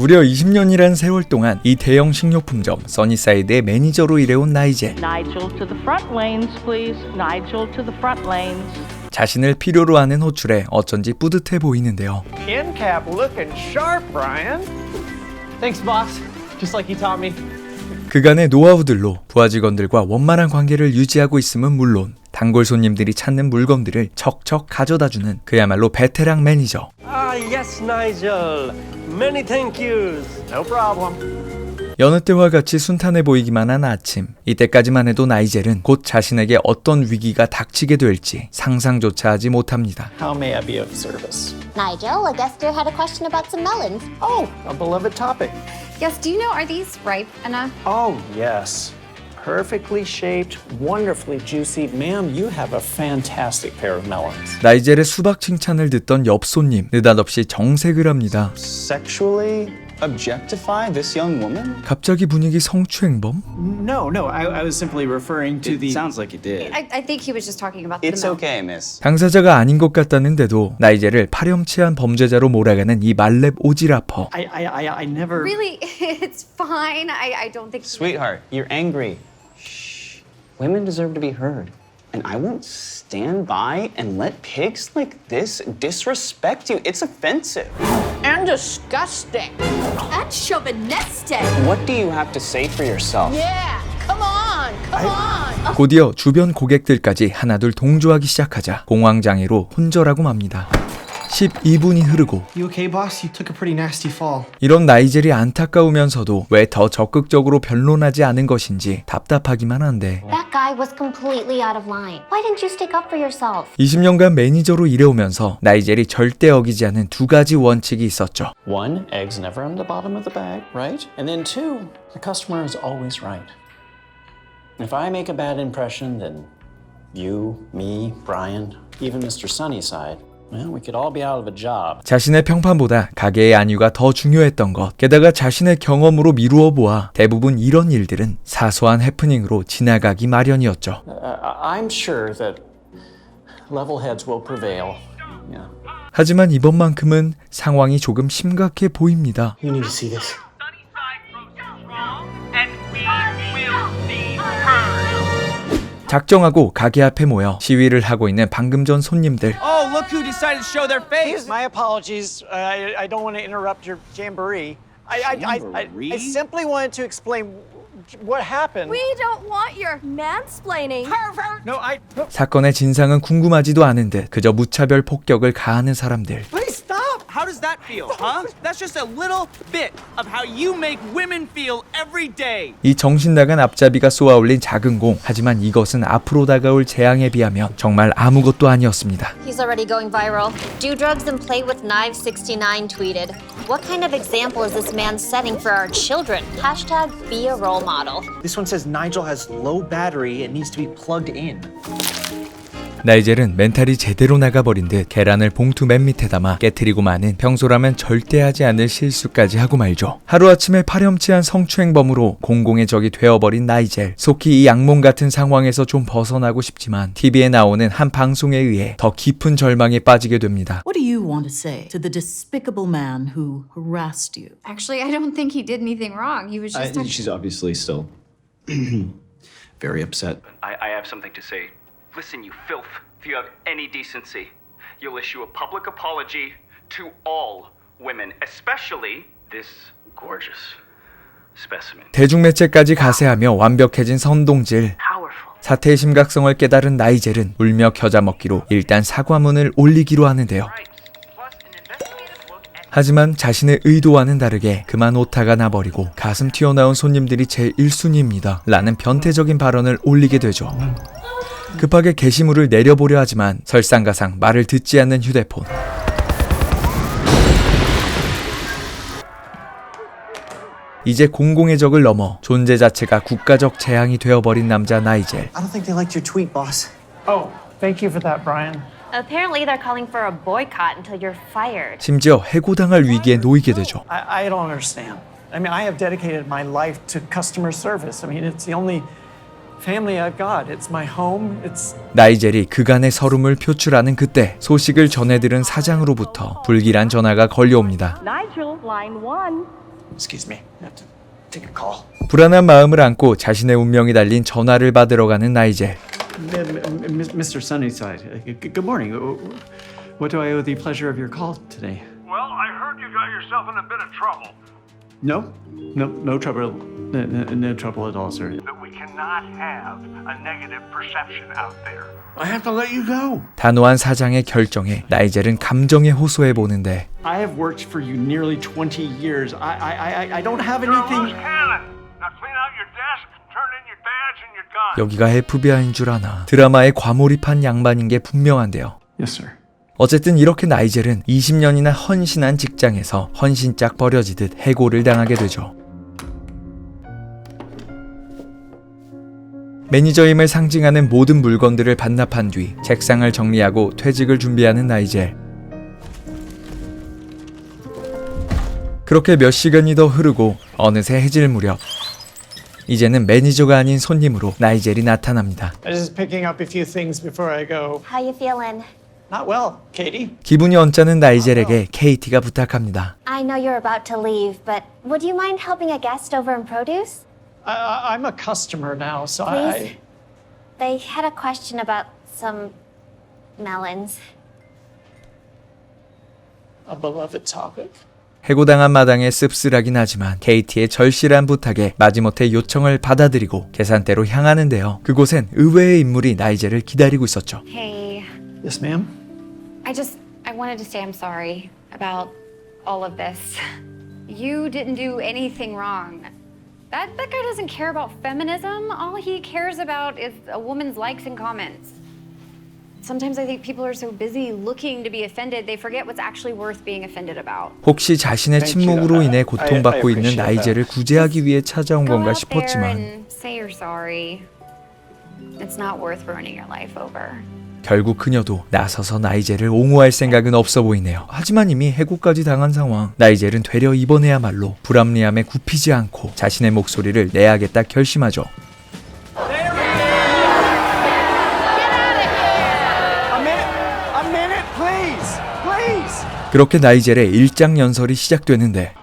무려 20년이란 세월 동안 이 대형 식료품점 써니사이드의 매니저로 일해온 나이젤. Nigel to the front lanes, please. Nigel to the front lanes. 자신을 필요로 하는 호출에 어쩐지 뿌듯해 보이는데요. End cap looking sharp, Brian. Thanks, boss. Just like you taught me. 그간의 노하우들로 부하 직원들과 원만한 관계를 유지하고 있음은 물론 단골 손님들이 찾는 물건들을 척척 가져다 주는 그야말로 베테랑 매니저. Ah, yes, Nigel. Many thank yous. No problem. 여느 때와 같이 순탄해 보이기만 한 아침. 이때까지만 해도 나이젤은 곧 자신에게 어떤 위기가 닥치게 될지 상상조차 하지 못합니다. How may I be of service? Nigel, a guest here had a question about some melons. Oh, a beloved topic. Yes, do you know, are these ripe enough? Oh, yes. Perfectly shaped, wonderfully juicy. Ma'am, you have a fantastic pair of melons. 나이젤의 수박 칭찬을 듣던 옆 손님 느닷없이 정색을 합니다. sexually objectify this young woman? 갑자기 분위기 성추행범? No, no, I, I was simply referring to It the. sounds like you did. I, I think he was just talking about It's the okay, miss. 당사자가 아닌 것 같다는데도 나이젤을 파렴치한 범죄자로 몰아가는 이 말렙 오지라퍼. I, I, I, I never. Really, it's fine. I, I don't think. Sweetheart, you're angry. Women deserve to be heard. And I won't stand by and let pigs like this disrespect you. It's offensive. And disgusting. That's chauvinistic. What do you have to say for yourself? Yeah, come on, come on. 곧이어 주변 고객들까지 하나둘 동조하기 시작하자 공황장애로 혼절하고 맙니다. 12분이 흐르고 You okay, boss? You took a pretty nasty fall. 이런 나이젤이 안타까우면서도 왜 더 적극적으로 변론하지 않은 것인지 답답하기만 한데 That guy was completely out of line. Why didn't you stick up for yourself? 20년간 매니저로 일해오면서 나이젤이 절대 어기지 않은 두 가지 원칙이 있었죠. One, eggs never on the bottom of the bag, right? And then two, the customer is always right. If I make a bad impression, then you, me, Brian, even Mr. Sunnyside, well, we could all be out of a job. 자신의 평판보다 가게의 안위가 더 중요했던 것. 게다가 자신의 경험으로 미루어 보아 대부분 이런 일들은 사소한 해프닝으로 지나가기 마련이었죠. Uh, I- I'm sure that level heads will prevail. Yeah. 하지만 이번만큼은 상황이 조금 심각해 보입니다. 작정하고 가게 앞에 모여 시위를 하고 있는 방금 전 손님들. Oh, look who decided to show their face. My apologies. Uh, I, I don't want to interrupt your jamboree. I, I, I, I, I simply wanted to explain what happened. We don't want your mansplaining. No, I. 사건의 진상은 궁금하지도 않은 듯 그저 무차별 폭격을 가하는 사람들. Please stop. How does that feel, huh? That's just a little bit of how you make women feel every day. 이 정신 나간 앞잡이가 쏘아올린 작은 공. 하지만 이것은 앞으로 다가올 재앙에 비하면 정말 아무것도 아니었습니다. He's already going viral. Do drugs and play with knives 69 tweeted. What kind of example is this man setting for our children? Hashtag be a role model. This one says Nigel has low battery and needs to be plugged in. 나이젤은 멘탈이 제대로 나가버린 듯 계란을 봉투 맨 밑에 담아 깨트리고 마는 평소라면 절대 하지 않을 실수까지 하고 말죠. 하루아침에 파렴치한 성추행범으로 공공의 적이 되어버린 나이젤. 속히 이 악몽 같은 상황에서 좀 벗어나고 싶지만 TV에 나오는 한 방송에 의해 더 깊은 절망에 빠지게 됩니다. What do you want to say to the despicable man who harassed you? Actually, I don't think he did anything wrong. He was just. I, she's obviously still very upset. I, I have something to say. Listen, you filth. If you have any decency, you'll issue a public apology to all women, especially this gorgeous specimen. 대중매체까지 가세하며 완벽해진 선동질. 사태의 심각성을 깨달은 나이젤은 울며 겨자 먹기로 일단 사과문을 올리기로 하는데요. 하지만 자신의 의도와는 다르게 그만 오타가 나버리고 가슴 튀어나온 손님들이 제 1순위입니다. 라는 변태적인 발언을 올리게 되죠. 급하게 게시물을 내려보려 하지만 설상가상 말을 듣지 않는 휴대폰. 이제 공공의 적을 넘어 존재 자체가 국가적 재앙이 되어버린 남자 나이젤. I don't think they liked your tweet, boss. Oh, thank you for that, Brian. Apparently, they're calling for a boycott until you're fired. 심지어 해고당할 위기에 놓이게 되죠. I, I don't understand. I mean, I have dedicated my life to customer service. I mean, it's the only family I've got. It's my home. It's 나이젤이 그간의 서름을 표출하는 그때 소식을 전해들은 사장으로부터 불길한 전화가 걸려옵니다. Nigel, line one. Excuse me. I have to take a call. 불안한 마음을 안고 자신의 운명이 달린 전화를 받으러 가는 나이젤. Mr. Sunnyside, uh, g- good morning. Uh, What do I owe the pleasure of your call today? Well, I heard you got yourself in a bit of trouble. No, no, no trouble, no, no, no trouble at all, sir. That we cannot have a negative perception out there. I have to let you go. 단호한 사장의 결정에 나이젤은 감정에 호소해 보는데 I have worked for you nearly 20 years. I, I, I, I don't have You're a anything. loose cannon. Now clean out your desk, turn in your badge and your gun. 여기가 FBI인 줄 아나 드라마에 과몰입한 양반인 게 분명한데요. Yes, sir. 어쨌든 이렇게 나이젤은 20년이나 헌신한 직장에서 헌신짝 버려지듯 해고를 당하게 되죠. 매니저임을 상징하는 모든 물건들을 반납한 뒤 책상을 정리하고 퇴직을 준비하는 나이젤. 그렇게 몇 시간이 더 흐르고 어느새 해질 무렵 이제는 매니저가 아닌 손님으로 나이젤이 나타납니다. I'm just picking up a few things before I go. How you feeling? Not well, Katie. 기분이 언짢은 나이젤에게 KT가 부탁합니다. I know you're about to leave, but would you mind helping a guest over in produce? I, I, I'm a customer now, so I. Please? They had a question about some melons. A beloved topic. 해고당한 마당에 씁쓸하긴 하지만 KT의 절실한 부탁에 마지못해 요청을 받아들이고 계산대로 향하는데요. 그곳엔 의외의 인물이 나이젤을 기다리고 있었죠. Hey, Yes, ma'am. I just I wanted to say I'm sorry about all of this. You didn't do anything wrong. That that guy doesn't care about feminism. All he cares about is a woman's likes and comments. Sometimes I think people are so busy looking to be offended, they forget what's actually worth being offended about. 혹시 자신의 Thank you. 침묵으로 인해 I- I 고통받고 있는 appreciate that. 나이젤을 구제하기 위해 찾아온 Go 건가 out there 싶었지만 and say you're sorry. It's not worth ruining your life over. 결국 그녀도 나서서 나이젤을 옹호할 생각은 없어 보이네요. 하지만 이미 해고까지 당한 상황. 나이젤은 되려 이번에야말로 불합리함에 굽히지 않고 자신의 목소리를 내야겠다 결심하죠. 그렇게 나이젤의 일장 연설이 시작되는데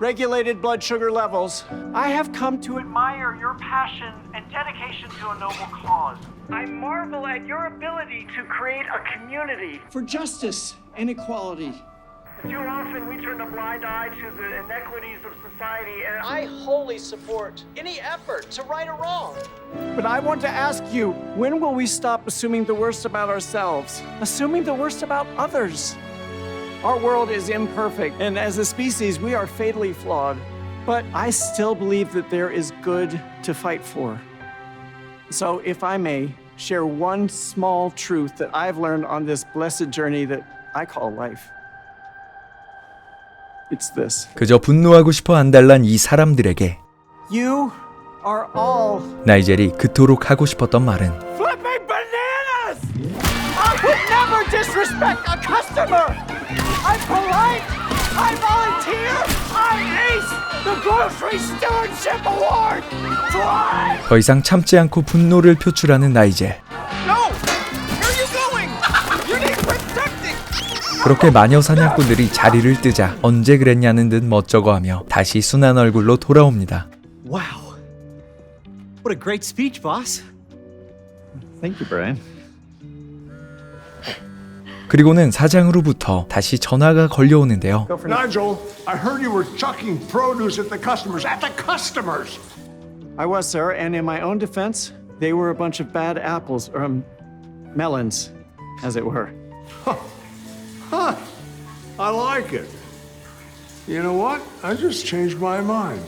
Over the last several hours, after much consideration and regulated blood sugar levels, I have come to Admire your passion and dedication to a noble cause. I marvel at your ability to create a community. For justice and equality. Too often we turn a blind eye to the inequities of society and I wholly support any effort to right a wrong. But I want to ask you when will we stop assuming the worst about ourselves, assuming the worst about others? Our world is imperfect, and as a species, we are fatally flawed. But I still believe that there is good to fight for. So, if I may, share one small truth that I've learned on this blessed journey that I call life. It's this. 그저 분노하고 싶어 안달난 이 사람들에게 You are all 나이젤이 그토록 하고 싶었던 말은 flipping bananas! I would never disrespect a customer! I'm polite! I volunteer! I ace the Grocery Stewardship Award! Fly! 더 이상 참지 않고 분노를 표출하는 나이젤. No! Where are you going? You need protecting! 그렇게 마녀 사냥꾼들이 자리를 뜨자 언제 그랬냐는 듯 멋쩍어하며 다시 순한 얼굴로 돌아옵니다. Wow. What a great speech, boss. Thank you, Brian. 그리고는 사장으로부터 다시 전화가 걸려오는데요. Nigel, I heard you were chucking produce at the customers. At the customers! I was, sir, and in my own defense, they were a bunch of bad apples, or um, melons, as it were. Huh. I like it. You know what? I just changed my mind.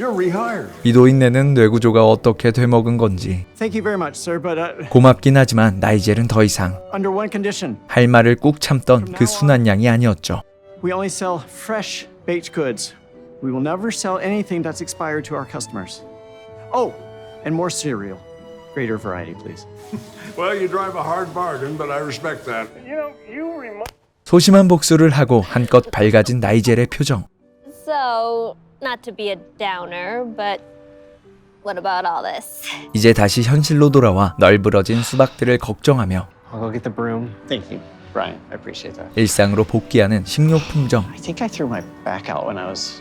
You're rehired. 이 노인네는 뇌구조가 어떻게 되먹은 건지 Thank you very much, sir, but uh, 고맙긴 하지만 나이젤은 더 이상 under one condition. 할 말을 꾹 참던 그 순한 양이 아니었죠. We only sell fresh baked goods. We will never sell anything that's expired to our customers. Oh, and more cereal. Greater variety, please. Well, you drive a hard bargain, but I respect that. You know, you remind 소심한 복수를 하고 한껏 밝아진 나이젤의 표정. So, not to be a downer, but what about all this? 이제 다시 현실로 돌아와 널브러진 수박들을 걱정하며 I'll go get the broom. Thank you. Brian, I appreciate that. 일상으로 복귀하는 식료품점. I think I threw my back out when I was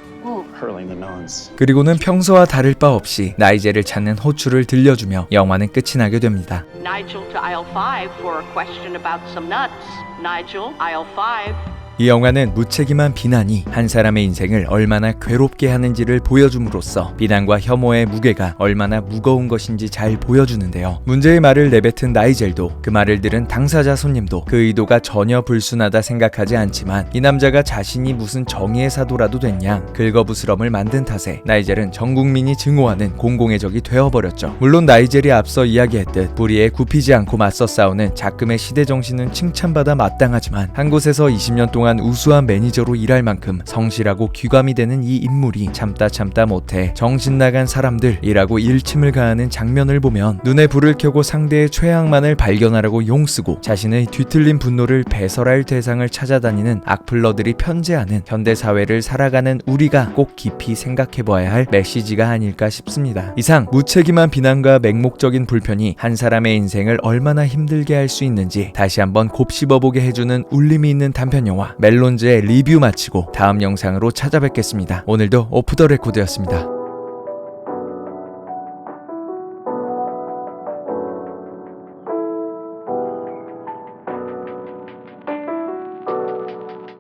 hurling the melons. 그리고는 평소와 다를 바 없이 나이젤을 찾는 호출을 들려주며 영화는 끝이 나게 됩니다. Nigel to aisle 5 for a question about some nuts. Nigel, aisle 5. 이 영화는 무책임한 비난이 한 사람의 인생을 얼마나 괴롭게 하는지를 보여줌으로써 비난과 혐오의 무게가 얼마나 무거운 것인지 잘 보여주는데요. 문제의 말을 내뱉은 나이젤도 그 말을 들은 당사자 손님도 그 의도가 전혀 불순하다 생각하지 않지만 이 남자가 자신이 무슨 정의의 사도라도 됐냐 긁어부스럼을 만든 탓에 나이젤은 전 국민이 증오하는 공공의 적이 되어버렸죠. 물론 나이젤이 앞서 이야기했듯 불의에 굽히지 않고 맞서 싸우는 작금의 시대 정신은 칭찬받아 마땅하지만 한 곳에서 20년 동안 우수한 매니저로 일할 만큼 성실하고 귀감이 되는 이 인물이 참다 참다 못해 정신 나간 사람들이라고 일침을 가하는 장면을 보면 눈에 불을 켜고 상대의 최악만을 발견하라고 용쓰고 자신의 뒤틀린 분노를 배설할 대상을 찾아다니는 악플러들이 편재하는 현대 사회를 살아가는 우리가 꼭 깊이 생각해 봐야 할 메시지가 아닐까 싶습니다. 이상 무책임한 비난과 맹목적인 불편이 한 사람의 인생을 얼마나 힘들게 할 수 있는지 다시 한번 곱씹어보게 해주는 울림이 있는 단편 영화 멜론즈의 리뷰 마치고 다음 영상으로 찾아뵙겠습니다. 오늘도 오프 더 레코드였습니다.